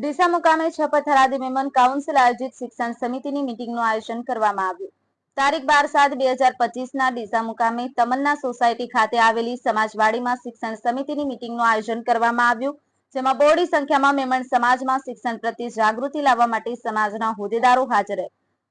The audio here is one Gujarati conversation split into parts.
ડીસા મુકામે છ પથરાદી મેમન કાઉન્સિલ આયોજિત શિક્ષણ સમિતિની મીટિંગનું આયોજન કરવામાં આવ્યું. તારીખ બાર સાત બે હજાર પચીસના ડીસા મુકામે તમન્ના સોસાયટી ખાતે આવેલી સમાજવાડીમાં શિક્ષણ સમિતિની મીટિંગનું આયોજન કરવામાં આવ્યું, જેમાં બહોળી સંખ્યામાં મેમણ સમાજમાં શિક્ષણ પ્રત્યે જાગૃતિ લાવવા માટે સમાજના હોદ્દેદારો હાજર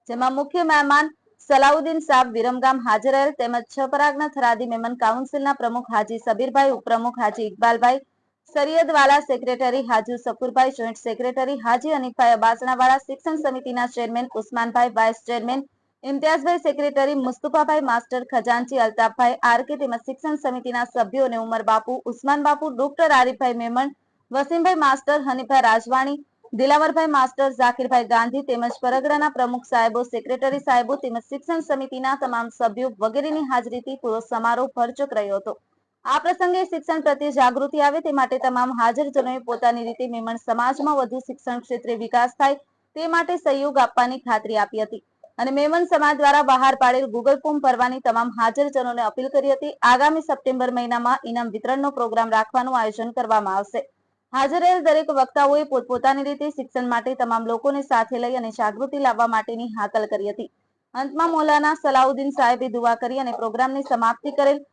જેમાં મુખ્ય મહેમાન સલાઉદ્દીન સાહેબ વિરમગામ હાજર રહેલ તેમજ છપરાગના થરાદી મેમન કાઉન્સિલના પ્રમુખ હાજી સબીરભાઈ, ઉપપ્રમુખ હાજી ઇકબાલભાઈ સરિયદવાલા સેક્રેટરી હાજી સકુરભાઈ જોઈન્ટ સેક્રેટરી હાજી અનિફભાઈ અબાસણાવાળા શિક્ષણ સમિતિના chairman Usmanbhai vice chairman ઇમ્તિયાઝભાઈ secretary મુસ્તુફાભાઈ master ખજાનચી અલ્તાફભાઈ આરકે તેમજ શિક્ષણ સમિતિના સભ્યો અને Umar Bapu, Usman Bapu, doctor Arifbhai Memon, વસીમભાઈ master હનીફભાઈ Rajwani, Dilavarbhai master ઝાકીરભાઈ Gandhi તેમજ પરગડાના પ્રમુખ સાહેબો સેક્રેટરી સાહેબો તેમજ શિક્ષણ સમિતિના તમામ સભ્યો વગેરેની હાજરીથી પૂરો સમારોહ ભરચક રહ્યો હતો. આ પ્રસંગે શિક્ષણ પ્રત્યે જાગૃતિ આવે તે માટે તમામ હાજરજનોએ પોતાની રીતે મેમણ સમાજમાં વધુ શિક્ષણ ક્ષેત્રે વિકાસ થાય તે માટે સહયોગ આપવાની ખાતરી આપી હતી. અને મેમન સમાજ દ્વારા બહાર પાડેલ ગૂગલ ફોર્મ ભરવાની તમામ હાજરજનોને અપીલ કરી હતી. આગામી સપ્ટેમ્બર મહિનામાં ઇનામ વિતરણનો પ્રોગ્રામ રાખવાનું આયોજન કરવામાં આવશે. હાજર રહેલ દરેક વક્તાઓએ પોતપોતાની રીતે શિક્ષણ માટે તમામ લોકોને સાથે લઈ અને જાગૃતિ લાવવા માટેની હાકલ કરી હતી. અંતમાં મૌલાના સલાઉદ્દીન સાહેબે દુઆ કરી અને પ્રોગ્રામની સમાપ્તિ કરેલ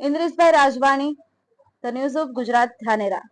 ઇન્દ્રિશભાઈ Rajwani the news of Gujarat Dhanera